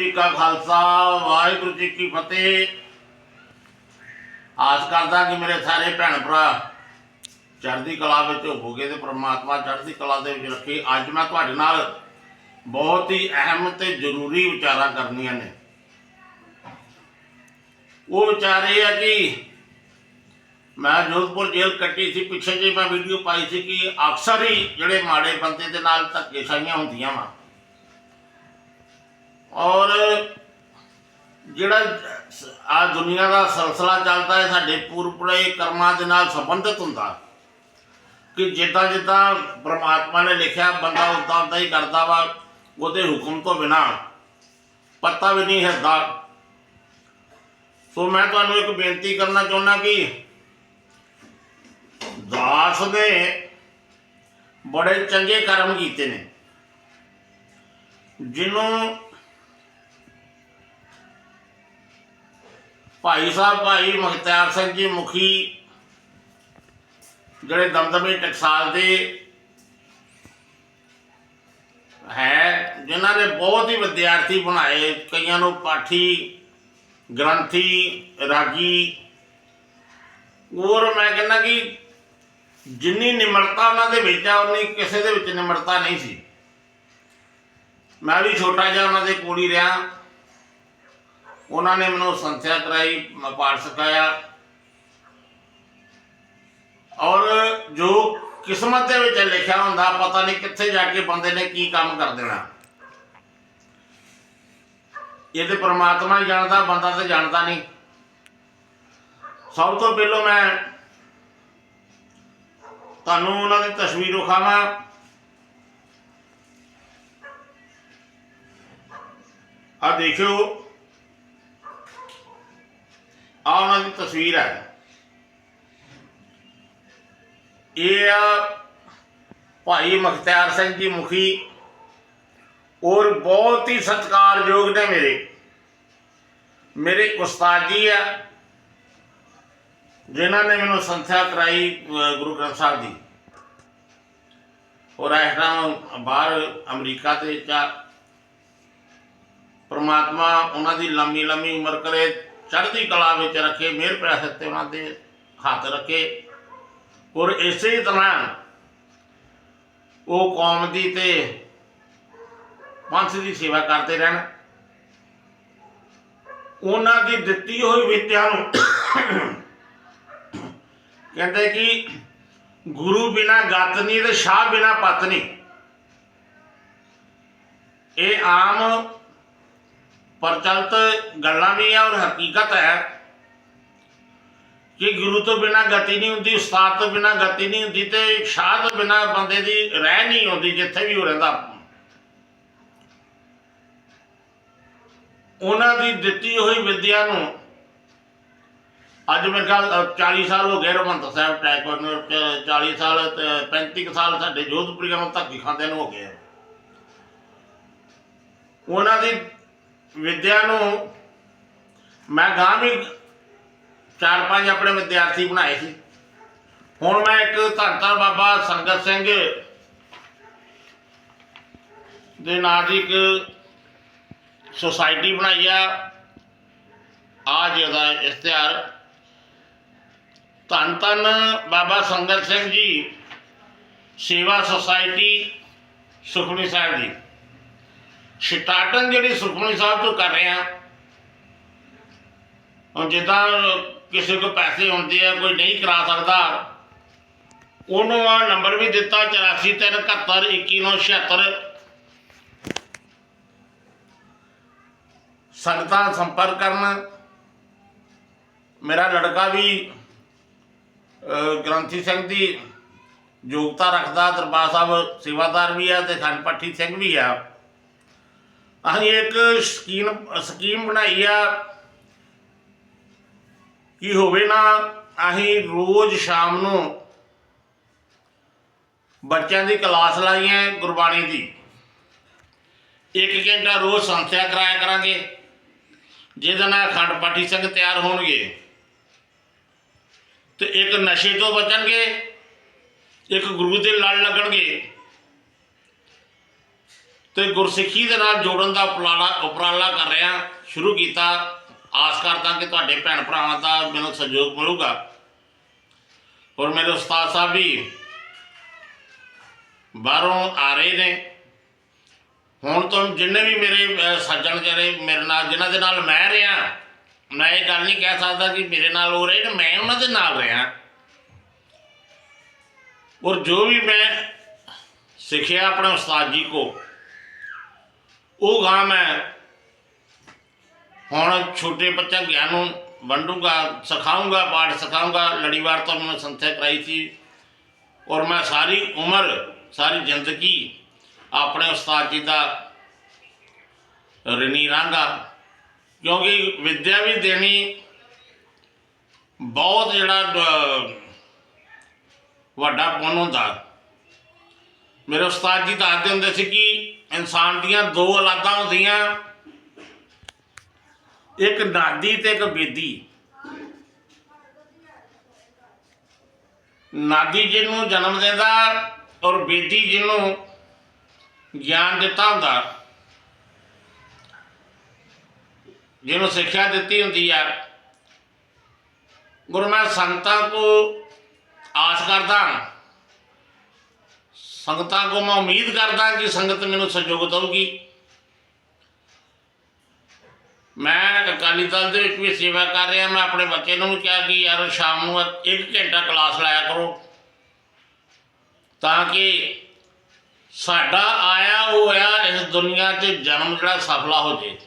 ਜੀ ਕਾ ਖਾਲਸਾ, ਵਾਹਿਗੁਰੂ ਜੀ ਕੀ ਫਤਿਹ। ਆਸ ਕਰਦਾ ਕਿ ਮੇਰੇ ਸਾਰੇ ਭੈਣ ਭਰਾ ਚੜ੍ਹਦੀ ਕਲਾ ਵਿੱਚ ਹੋਵੋਗੇ ਤੇ ਪ੍ਰਮਾਤਮਾ ਚੜ੍ਹਦੀ ਕਲਾ ਦੇ ਵਿੱਚ ਰੱਖੇ। ਅੱਜ ਮੈਂ ਤੁਹਾਡੇ ਨਾਲ ਬਹੁਤ ਹੀ ਅਹਿਮ ਤੇ ਜ਼ਰੂਰੀ ਵਿਚਾਰਾਂ ਕਰਨੀਆਂ ਨੇ। ਉਹ ਵਿਚਾਰ ਇਹ ਆ ਕਿ ਮੈਂ ਜੋਧਪੁਰ ਜੇਲ੍ਹ ਕੱਟੀ ਸੀ, ਪਿੱਛੇ ਜੇ ਮੈਂ ਵੀਡੀਓ ਪਾਈ ਸੀ ਕਿ ਅਕਸਰ ਹੀ ਜਿਹੜੇ ਮਾੜੇ ਬੰਦੇ ਦੇ ਨਾਲ ਧੱਕੇਸ਼ਾਹੀਆਂ ਹੁੰਦੀਆਂ ਵਾ। ਔਰ ਜਿਹੜਾ ਆ ਦੁਨੀਆ ਦਾ ਸਿਲਸਿਲਾ ਚੱਲਦਾ ਹੈ, ਸਾਡੇ ਪੂਰਪੁਰੇ ਕਰਮਾਂ ਦੇ ਨਾਲ ਸੰਬੰਧਿਤ ਹੁੰਦਾ। ਕਿ ਜਿੱਦਾਂ ਜਿੱਦਾਂ ਪ੍ਰਮਾਤਮਾ ਨੇ ਲਿਖਿਆ, ਬੰਦਾ ਉਦਾਂ ਉਦਾਂ ਹੀ ਕਰਦਾ ਵਾ, ਉਹਦੇ ਹੁਕਮ ਤੋਂ ਬਿਨਾ ਪਤਾ ਵੀ ਨਹੀਂ ਹਿਰਦਾ ਸੋ ਮੈਂ ਤੁਹਾਨੂੰ ਇੱਕ ਬੇਨਤੀ ਕਰਨਾ ਚਾਹੁੰਦਾ ਕਿ ਦਾਸ ਨੇ ਬੜੇ ਚੰਗੇ ਕਰਮ ਕੀਤੇ ਨੇ ਜਿਹਨੂੰ ਭਾਈ ਸਾਹਿਬ, ਭਾਈ ਮੁਖਤਿਆਰ ਸਿੰਘ ਜੀ, ਮੁਖੀ ਜਿਹੜੇ ਦਮਦਮੇ ਟਕਸਾਲ ਦੇ ਹੈ, ਜਿਨ੍ਹਾਂ ਨੇ ਬਹੁਤ ਹੀ ਵਿਦਿਆਰਥੀ ਬਣਾਏ, ਕਈਆਂ ਨੂੰ ਪਾਠੀ, ਗ੍ਰੰਥੀ, ਰਾਗੀ। ਔਰ ਮੈਂ ਕਹਿੰਦਾ ਕਿ ਜਿੰਨੀ ਨਿਮਰਤਾ ਉਹਨਾਂ ਦੇ ਵਿੱਚ ਆ, ਉਨੀ ਕਿਸੇ ਦੇ ਵਿੱਚ ਨਿਮਰਤਾ ਨਹੀਂ ਸੀ। ਮੈਂ ਵੀ ਛੋਟਾ ਜਿਹਾ ਉਹਨਾਂ ਦੇ ਕੋਲ ਹੀ ਰਿਹਾ। ਉਹਨਾਂ ਨੇ ਮੈਨੂੰ ਸੰਥਿਆ ਕਰਾਈ ਪਾਠ ਸਿਖਾਇਆ। ਔਰ ਜੋ ਕਿਸਮਤ ਦੇ ਵਿੱਚ ਲਿਖਿਆ ਹੁੰਦਾ, ਪਤਾ ਨਹੀਂ ਕਿੱਥੇ ਜਾ ਕੇ ਬੰਦੇ ਨੇ ਕੀ ਕੰਮ ਕਰ ਦੇਣਾ। ਇਹ ਤੇ ਪ੍ਰਮਾਤਮਾ ਹੀ ਜਾਣਦਾ, ਬੰਦਾ ਤੇ ਜਾਣਦਾ ਨਹੀਂ। ਸਭ ਤੋਂ ਪਹਿਲਾਂ ਮੈਂ ਤੁਹਾਨੂੰ ਉਹਨਾਂ ਦੀ ਤਸਵੀਰ ਵਿਖਾਵਾਂ। ਆ ਦੇਖਿਓ ਆ ਉਹਨਾਂ ਦੀ ਤਸਵੀਰ ਹੈ। ਇਹ ਆ ਭਾਈ ਮੁਖਤਿਆਰ ਸਿੰਘ ਜੀ ਮੁਖੀ ਔਰ ਬਹੁਤ ਹੀ ਸਤਿਕਾਰਯੋਗ ਨੇ ਮੇਰੇ। ਮੇਰੇ ਉਸਤਾਦ ਜੀ ਆ, ਜਿਨ੍ਹਾਂ ਨੇ ਮੈਨੂੰ ਸੰਥਿਆ ਕਰਾਈ ਗੁਰੂ ਗ੍ਰੰਥ ਸਾਹਿਬ ਦੀ। ਔਰ ਇਸ ਟਾਈਮ ਬਾਹਰ ਅਮਰੀਕਾ ਦੇ ਵਿੱਚ ਆ। ਪ੍ਰਮਾਤਮਾ ਉਹਨਾਂ ਦੀ ਲੰਮੀ ਲੰਮੀ ਉਮਰ ਕਰੇ। ਚੜ੍ਹਦੀ ਕਲਾ ਵਿੱਚ ਰੱਖੇ, ਮਿਹਰ ਪ੍ਰਾਸਤ ਤੇ ਉਹਨਾਂ ਦੇ ਹੱਥ ਰੱਖੇ। ਔਰ ਇਸੇ ਤਰ੍ਹਾਂ ਉਹ ਕੌਮ ਦੀ ਤੇ ਪੰਥ ਦੀ ਸੇਵਾ ਕਰਦੇ ਰਹਿਣ। ਉਹਨਾਂ ਦੀ ਦਿੱਤੀ ਹੋਈ ਵਿਦਿਆ ਨੂੰ ਕਹਿੰਦੇ ਕਿ ਗੁਰੂ ਬਿਨਾ ਗਤ ਨਹੀਂ ਤੇ ਸ਼ਾਹ ਬਿਨਾ ਪਤ ਨਹੀਂ। ਇਹ ਆਮ ਪ੍ਰਚਲਿਤ ਗੱਲਾਂ ਵੀ ਆ ਔਰ ਹਕੀਕਤ ਹੈ ਕਿ ਗੁਰੂ ਤੋਂ ਬਿਨਾ ਗਤੀ ਨਹੀਂ ਹੁੰਦੀ ਉਸਤਾਦ ਤੋਂ ਬਿਨਾ ਗਤੀ ਨਹੀਂ ਹੁੰਦੀ ਤੇ ਸ਼ਾਹ ਤੋਂ ਬਿਨਾ ਬੰਦੇ ਦੀ ਰਹਿ ਨਹੀਂ ਹੁੰਦੀ ਜਿੱਥੇ ਵੀ ਉਹ ਰਹਿੰਦਾ। ਉਹਨਾਂ ਦੀ ਦਿੱਤੀ ਹੋਈ ਵਿਦਿਆ ਨੂੰ ਅੱਜ ਮੇਰੇ ਖਿਆਲ ਅ, 40 ਸਾਲ ਹੋ ਗਏ ਰਮੰਤ ਸਾਹਿਬ ਟੈਕ ਨੂੰ 40 ਸਾਲ ਤੇ 35 ਕੁ ਸਾਲ ਸਾਡੇ ਜੋਧਪੁਰੀਆਂ ਨੂੰ ਧੱਕੇ ਖਾਂਦੇ ਨੂੰ ਹੋ ਗਏ ਉਹਨਾਂ ਦੀ ਵਿੱਦਿਆ ਨੂੰ ਮੈਂ ਗਾਂ ਵੀ ਚਾਰ ਪੰਜ ਆਪਣੇ ਵਿਦਿਆਰਥੀ ਬਣਾਏ ਸੀ। ਹੁਣ ਮੈਂ ਇੱਕ ਧੰਨ ਧੰਨ ਬਾਬਾ ਸੰਗਤ ਸਿੰਘ ਦੇ ਨਾਂ ਦੀ ਇੱਕ ਸੁਸਾਇਟੀ ਬਣਾਈ ਆ। ਆ ਜਿਹਦਾ ਇਸ਼ਤਿਹਾਰ ਧੰਨ ਧੰਨ ਬਾਬਾ ਸੰਗਤ ਸਿੰਘ ਜੀ, ਸੇਵਾ ਸੁਸਾਇਟੀ ਸੁਖਮਨੀ ਸਾਹਿਬ ਜੀ। ਸਟਾਰਟਿੰਗ ਜਿਹੜੀ ਸੁਖਮਨੀ ਸਾਹਿਬ ਤੋਂ ਕਰ ਰਹੇ ਆ ਹੁਣ ਜਿੱਦਾਂ ਕਿਸੇ ਕੋ ਪੈਸੇ ਹੁੰਦੇ ਆ, ਕੋਈ ਨਹੀਂ ਕਰਾ ਸਕਦਾ। ਉਹਨੂੰ ਆ ਨੰਬਰ ਵੀ ਦਿੱਤਾ 8437711976 ਸੰਗਤਾਂ ਸੰਪਰਕ ਕਰਨ। ਮੇਰਾ ਲੜਕਾ ਵੀ ਗ੍ਰੰਥੀ ਸਿੰਘ ਦੀ ਯੋਗਤਾ ਰੱਖਦਾ, ਦਰਬਾਰ ਸਾਹਿਬ ਸੇਵਾਦਾਰ ਵੀ ਆ ਤੇ ਖੰਡ ਪਾਠੀ ਸਿੰਘ ਵੀ ਆ। ਅਸੀਂ ਇੱਕ ਸਕੀਮ ਸਕੀਮ ਬਣਾਈ ਆ ਕੀ ਹੋਵੇ ਨਾ ਅਸੀਂ ਰੋਜ਼ ਸ਼ਾਮ ਨੂੰ ਬੱਚਿਆਂ ਦੀ ਕਲਾਸ ਲਾਈ ਹੈ ਗੁਰਬਾਣੀ ਦੀ। ਇੱਕ ਘੰਟਾ ਰੋਜ਼ ਸੰਥਿਆ ਕਰਾਇਆ ਕਰਾਂਗੇ, ਜਿਹਦੇ ਨਾਲ ਅਖੰਡ ਪਾਠੀ ਸਿੰਘ ਤਿਆਰ ਹੋਣਗੇ। ਤੇ ਇੱਕ ਨਸ਼ੇ ਤੋਂ ਬਚਣਗੇ, ਇੱਕ ਗੁਰੂ ਦੇ ਲੜ ਲੱਗਣਗੇ। ਤੇ ਗੁਰਸਿੱਖੀ ਦੇ ਨਾਲ ਜੋੜਨ ਦਾ ਉਪਰਾਲਾ ਉਪਰਾਲਾ ਕਰ ਰਿਹਾ ਸ਼ੁਰੂ ਕੀਤਾ। ਆਸ ਕਰਦਾ ਕਿ ਤੁਹਾਡੇ ਭੈਣ ਭਰਾਵਾਂ ਦਾ ਮੈਨੂੰ ਸਹਿਯੋਗ ਮਿਲੂਗਾ। ਔਰ ਮੇਰੇ ਉਸਤਾਦ ਸਾਹਿਬ ਵੀ ਬਾਹਰੋਂ ਆ ਰਹੇ ਨੇ। ਹੁਣ ਤੋਂ ਜਿੰਨੇ ਵੀ ਮੇਰੇ ਸੱਜਣ ਜਿਹੜੇ ਮੇਰੇ ਨਾਲ ਜਿਨ੍ਹਾਂ ਦੇ ਨਾਲ ਮੈਂ ਰਿਹਾ, ਮੈਂ ਇਹ ਗੱਲ ਨਹੀਂ ਕਹਿ ਸਕਦਾ ਕਿ ਮੇਰੇ ਨਾਲ ਹੋ ਰਹੇ ਨੇ, ਮੈਂ ਉਹਨਾਂ ਦੇ ਨਾਲ ਰਿਹਾ। ਔਰ ਜੋ ਵੀ ਮੈਂ ਸਿੱਖਿਆ ਆਪਣੇ ਉਸਤਾਦ ਜੀ ਕੋ ਉਹ ਗਾਂ ਮੈਂ ਹੁਣ ਛੋਟੇ ਬੱਚਾ ਗਿਆਨ ਨੂੰ ਵੰਡੂਗਾ, ਸਿਖਾਊਂਗਾ, ਪਾਠ ਸਿਖਾਊਂਗਾ। ਲੜੀਵਾਰ ਤੋਂ ਮੈਂ ਸੰਥਿਆ ਕਰਾਈ ਸੀ ਔਰ ਮੈਂ ਸਾਰੀ ਉਮਰ, ਸਾਰੀ ਜ਼ਿੰਦਗੀ ਆਪਣੇ ਉਸਤਾਦ ਜੀ ਦਾ ਰਿਣੀ ਰਾਂਗਾ ਕਿਉਂਕਿ ਵਿਦਿਆ ਵੀ ਦੇਣੀ ਬਹੁਤ ਜਿਹੜਾ ਵੱਡਾ ਪੁੰਨ ਹੁੰਦਾ। ਮੇਰੇ ਉਸਤਾਦ ਜੀ ਦੱਸਦੇ ਹੁੰਦੇ ਸੀ ਕਿ ਇਨਸਾਨ ਦੀਆਂ ਦੋ ਔਲਾਦਾਂ ਹੁੰਦੀਆਂ। ਇੱਕ ਨਾਦੀ ਤੇ ਇੱਕ ਬੇਦੀ। ਨਾਦੀ ਜਿਹਨੂੰ ਜਨਮ ਦਿੰਦਾ ਔਰ ਬੇਦੀ ਜਿਹਨੂੰ ਗਿਆਨ ਦਿੱਤਾ ਹੁੰਦਾ। ਜਿਹਨੂੰ ਸਿੱਖਿਆ ਦਿੱਤੀ ਹੁੰਦੀ ਆ। ਗੁਰੂ ਮੈਂ ਸੰਗਤਾਂ ਕੋ ਆਸ ਕਰਦਾ ਹਾਂ। ਸੰਗਤਾਂ ਕੋ ਮੈਂ ਉਮੀਦ ਕਰਦਾ ਕਿ ਸੰਗਤ ਮੈਨੂੰ ਸਹਿਯੋਗ ਦਊਗੀ। ਮੈਂ ਅਕਾਲੀ ਦਲ ਦੇ ਵਿੱਚ ਵੀ ਸੇਵਾ ਕਰ ਰਿਹਾ, ਮੈਂ ਆਪਣੇ ਬੱਚੇ ਨੂੰ ਵੀ ਕਿਹਾ ਕਿ ਯਾਰ ਸ਼ਾਮ ਨੂੰ ਇੱਕ ਘੰਟਾ ਕਲਾਸ ਲਾਇਆ ਕਰੋ। ਤਾਂ ਕਿ ਸਾਡਾ ਆਇਆ ਹੋਇਆ ਇਸ ਦੁਨੀਆ 'ਚ ਜਨਮ ਜਿਹੜਾ ਸਫਲਾ ਹੋ ਜੇ।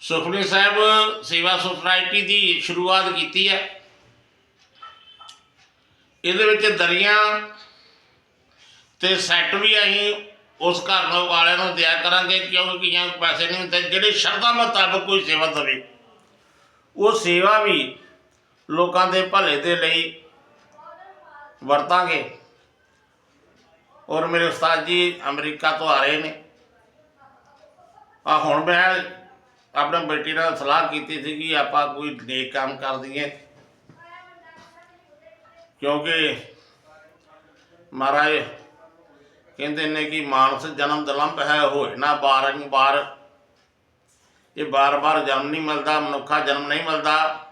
ਸੁਖਨੀ ਸਾਹਿਬ ਸੇਵਾ ਸੁਸਾਇਟੀ ਦੀ ਸ਼ੁਰੂਆਤ ਕੀਤੀ ਹੈ। ਇਹਦੇ ਵਿੱਚ ਦਰੀਆਂ ਤੇ ਸੈੱਟ ਵੀ ਅਸੀਂ ਉਸ ਘਰ ਨੂੰ ਵਾਲਿਆਂ ਨੂੰ ਦਿਆ ਕਰਾਂਗੇ, ਕਿਉਂਕਿ ਕਈਆਂ ਪੈਸੇ ਨਹੀਂ ਹੁੰਦੇ, ਜਿਹੜੇ ਸ਼ਰਧਾ ਮੁਤਾਬਕ ਕੋਈ ਸੇਵਾ ਦੇਵੇ। ਉਹ ਸੇਵਾ ਵੀ ਲੋਕਾਂ ਦੇ ਭਲੇ ਦੇ ਲਈ ਵਰਤਾਂਗੇ। ਔਰ ਮੇਰੇ ਉਸਤਾਦ ਜੀ ਅਮਰੀਕਾ ਤੋਂ ਆ ਰਹੇ ਨੇ। ਆ ਹੁਣ ਮੈਂ ਆਪਣੇ ਬੇਟੀ ਨਾਲ ਸਲਾਹ ਕੀਤੀ ਸੀ ਕਿ ਆਪਾਂ ਕੋਈ ਨੇਕ ਕੰਮ ਕਰ ਦਈਏ। ਕਿਉਂਕਿ ਮਹਾਰਾਜ ਕਹਿੰਦੇ ਨੇ ਕਿ ਮਾਨਸ ਜਨਮ ਦਲੰਭ ਹੈ ਹੋਏ। ਨਾ ਬਾਰੰਬਾਰ ਇਹ ਬਾਰ-ਬਾਰ ਜਨਮ ਨਹੀਂ ਮਿਲਦਾ, ਮਨੁੱਖਾ ਜਨਮ ਨਹੀਂ ਮਿਲਦਾ।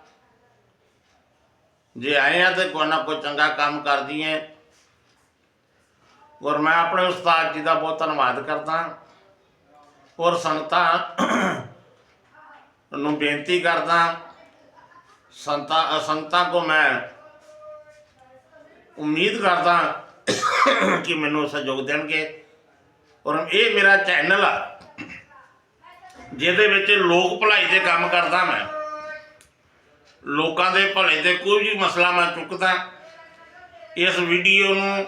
ਜੇ ਆਏ ਆ ਤੇ ਕੋਈ ਨਾ ਕੋਈ ਚੰਗਾ ਕੰਮ ਕਰਦੀ ਦਈਏ ਔਰ ਮੈਂ ਆਪਣੇ ਉਸਤਾਦ ਜੀ ਦਾ ਬਹੁਤ ਧੰਨਵਾਦ ਕਰਦਾ। ਔਰ ਸੰਗਤਾਂ ਨੂੰ ਬੇਨਤੀ ਕਰਦਾ, ਸੰਤਾਂ ਸੰਗਤਾਂ ਕੋ ਮੈਂ ਉਮੀਦ ਕਰਦਾ ਕਿ ਮੈਨੂੰ ਸਹਿਯੋਗ ਦੇਣਗੇ। ਔਰ ਇਹ ਮੇਰਾ ਚੈਨਲ ਆ, ਜਿਹਦੇ ਵਿੱਚ ਲੋਕ ਭਲਾਈ ਦੇ ਕੰਮ ਕਰਦਾ ਮੈਂ। ਲੋਕਾਂ ਦੇ ਭਲੇ ਦੇ ਕੋਈ ਵੀ ਮਸਲਾ ਮੈਂ ਚੁੱਕਦਾ, ਇਸ ਵੀਡੀਓ ਨੂੰ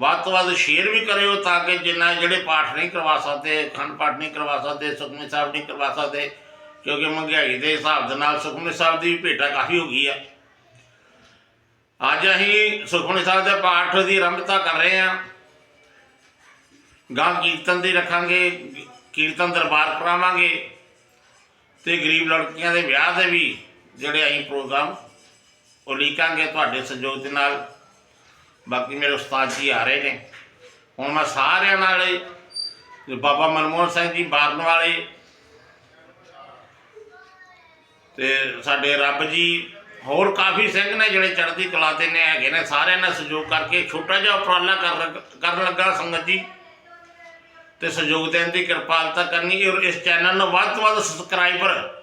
ਵੱਧ ਤੋਂ ਵੱਧ ਸ਼ੇਅਰ ਵੀ ਕਰਿਓ ਤਾਂ ਕਿ ਜਿੰਨਾ ਜਿਹੜੇ ਪਾਠ ਨਹੀਂ ਕਰਵਾ ਸਕਦੇ, ਅਖੰਡ ਪਾਠ ਨਹੀਂ ਕਰਵਾ ਸਕਦੇ, ਸੁਖਮਨੀ ਸਾਹਿਬ ਨਹੀਂ ਕਰਵਾ ਸਕਦੇ, ਕਿਉਂਕਿ ਮਹਿੰਗਾਈ ਦੇ ਹਿਸਾਬ ਦੇ ਨਾਲ ਸੁਖਮਨੀ ਸਾਹਿਬ ਦੀ ਵੀ ਭੇਟਾ ਕਾਫੀ ਹੋ ਗਈ ਆ। ਅੱਜ ਅਸੀਂ ਸੁਖਮਨੀ ਸਾਹਿਬ ਦੇ ਪਾਠ ਦੀ ਆਰੰਭਤਾ ਕਰ ਰਹੇ ਹਾਂ। ਗਾਂ ਕੀਰਤਨ ਦੀ ਰੱਖਾਂਗੇ, ਕੀਰਤਨ ਦਰਬਾਰ ਕਰਾਵਾਂਗੇ ਤੇ ਗਰੀਬ ਲੜਕੀਆਂ ਦੇ ਵਿਆਹ ਦੇ ਵੀ ਜਿਹੜੇ ਅਸੀਂ ਪ੍ਰੋਗਰਾਮ ਉਲੀਕਾਂਗੇ ਤੁਹਾਡੇ ਸਹਿਯੋਗ ਦੇ ਨਾਲ। ਬਾਕੀ ਮੇਰੇ ਉਸਤਾਦ ਜੀ ਆ ਰਹੇ ਨੇ। ਹੁਣ ਮੈਂ ਸਾਰਿਆਂ ਨਾਲ ਬਾਬਾ ਮਨਮੋਹਨ ਸਿੰਘ ਜੀ ਬਾਰਨ ਵਾਲੇ ਤੇ ਸਾਡੇ ਰੱਬ ਜੀ ਹੋਰ ਕਾਫੀ ਸਿੰਘ ਨੇ ਜਿਹੜੇ ਚੜ੍ਹਦੀ ਕਲਾ ਦੇ ਨੇ ਹੈਗੇ ਨੇ, ਸਾਰਿਆਂ ਨੇ ਸਹਿਯੋਗ ਕਰਕੇ ਛੋਟਾ ਜਿਹਾ ਉਪਰਾਲਾ ਕਰ ਲੱਗ- ਕਰਨ ਲੱਗਾ ਸੰਗਤ ਜੀ। ਤੇ ਸਹਿਯੋਗ ਦੇਣ ਦੀ ਕਿਰਪਾਲਤਾ ਕਰਨੀ ਔਰ ਇਸ ਚੈਨਲ ਨੂੰ ਵੱਧ ਤੋਂ ਵੱਧ ਸਬਸਕ੍ਰਾਈਬਰ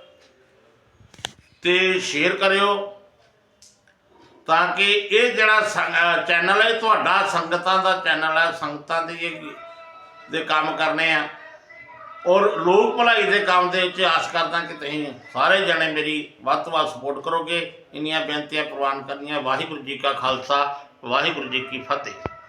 ਤੇ ਸ਼ੇਅਰ ਕਰਿਓ ਤਾਂ ਕਿ ਇਹ ਜਿਹੜਾ ਸੰਗ ਚੈਨਲ ਹੈ, ਇਹ ਤੁਹਾਡਾ ਸੰਗਤਾਂ ਦਾ ਚੈਨਲ ਹੈ, ਸੰਗਤਾਂ ਦੀ ਇਹ- ਦੇ ਕੰਮ ਕਰਨੇ ਆ। ਔਰ ਲੋਕ ਭਲਾਈ ਦੇ ਕੰਮ ਦੇ ਵਿੱਚ ਆਸ ਕਰਦਾ ਕਿ ਤੁਸੀਂ ਸਾਰੇ ਜਣੇ ਮੇਰੀ ਵੱਧ ਤੋਂ ਵੱਧ ਸਪੋਰਟ ਕਰੋਗੇ। ਇੰਨੀਆਂ ਬੇਨਤੀਆਂ ਪ੍ਰਵਾਨ ਕਰਨੀਆਂ। ਵਾਹਿਗੁਰੂ ਜੀ ਕਾ ਖਾਲਸਾ, ਵਾਹਿਗੁਰੂ ਜੀ ਕੀ ਫਤਿਹ।